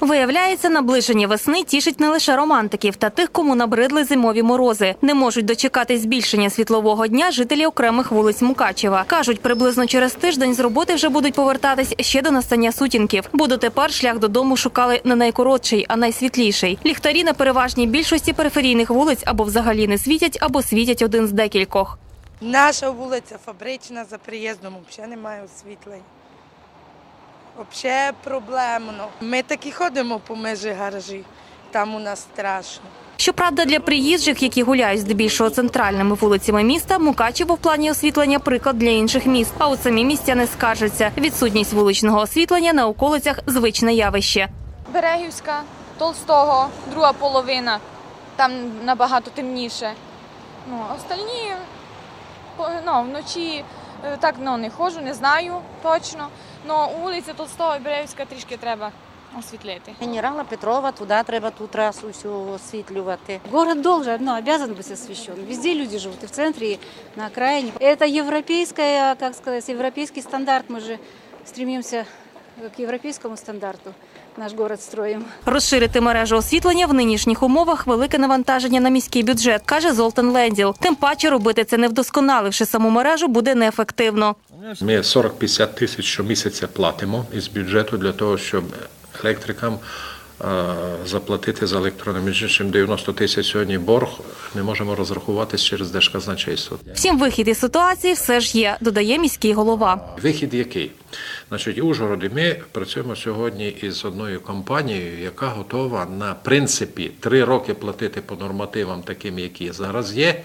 Виявляється, наближення весни тішить не лише романтиків та тих, кому набридли зимові морози. Не можуть дочекати збільшення світлового дня жителі окремих вулиць Мукачева. Кажуть, приблизно через тиждень з роботи вже будуть повертатись ще до настання сутінків. Бо дотепер шлях додому шукали не найкоротший, а найсвітліший. Ліхтарі на переважній більшості периферійних вулиць або взагалі не світять, або світять один з декількох. Наша вулиця фабрична за приїздом взагалі немає освітлення. Взагалі проблемно. Ми так і ходимо по межі гаражі, там у нас страшно. Щоправда, для приїжджих, які гуляють здебільшого центральними вулицями міста, Мукачево в плані освітлення приклад для інших міст. А от самі містяни скаржаться. Відсутність вуличного освітлення на околицях звичне явище. Берегівська, Толстого, друга половина. Там набагато темніше. Ну, остальні по- ну, вночі так ну, не ходжу, не знаю точно. Ну, вулиця Толстого і Берегівська трішки треба освітлити. Генерала Петрова, туди треба ту трасу всю освітлювати. Город должен, ну, обязан быть освещен. Везде люди живут, и в центре, и на окраине. Это европейская, как сказать, европейский стандарт. Мы же стремимся к европейскому стандарту. Наш город строим. Розширити мережу освітлення в нинішніх умовах велике навантаження на міський бюджет, каже Золтан Ленділ. Тим паче робити це не вдосконаливши саму мережу буде неефективно. Ми 40-50 тисяч щомісяця платимо із бюджету для того, щоб електрикам е, заплатити за електроенергію. Іншим 90 тисяч сьогодні борг не можемо розрахуватись через Держказначейство. Втім, вихід із ситуації все ж є, додає міський голова. Вихід який? Значить, Ужгороді ми працюємо сьогодні із одною компанією, яка готова на принципі три роки платити по нормативам, таким, які зараз є.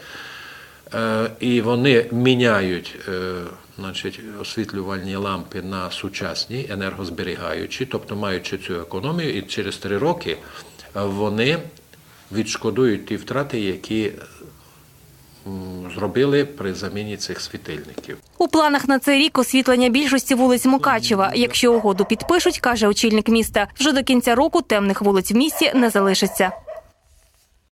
Е, І вони міняють е, значить, освітлювальні лампи на сучасні, енергозберігаючі, тобто маючи цю економію, і через три роки вони відшкодують ті втрати, які зробили при заміні цих світильників. У планах на цей рік освітлення більшості вулиць Мукачева. Якщо угоду підпишуть, каже очільник міста, вже до кінця року темних вулиць в місті не залишиться.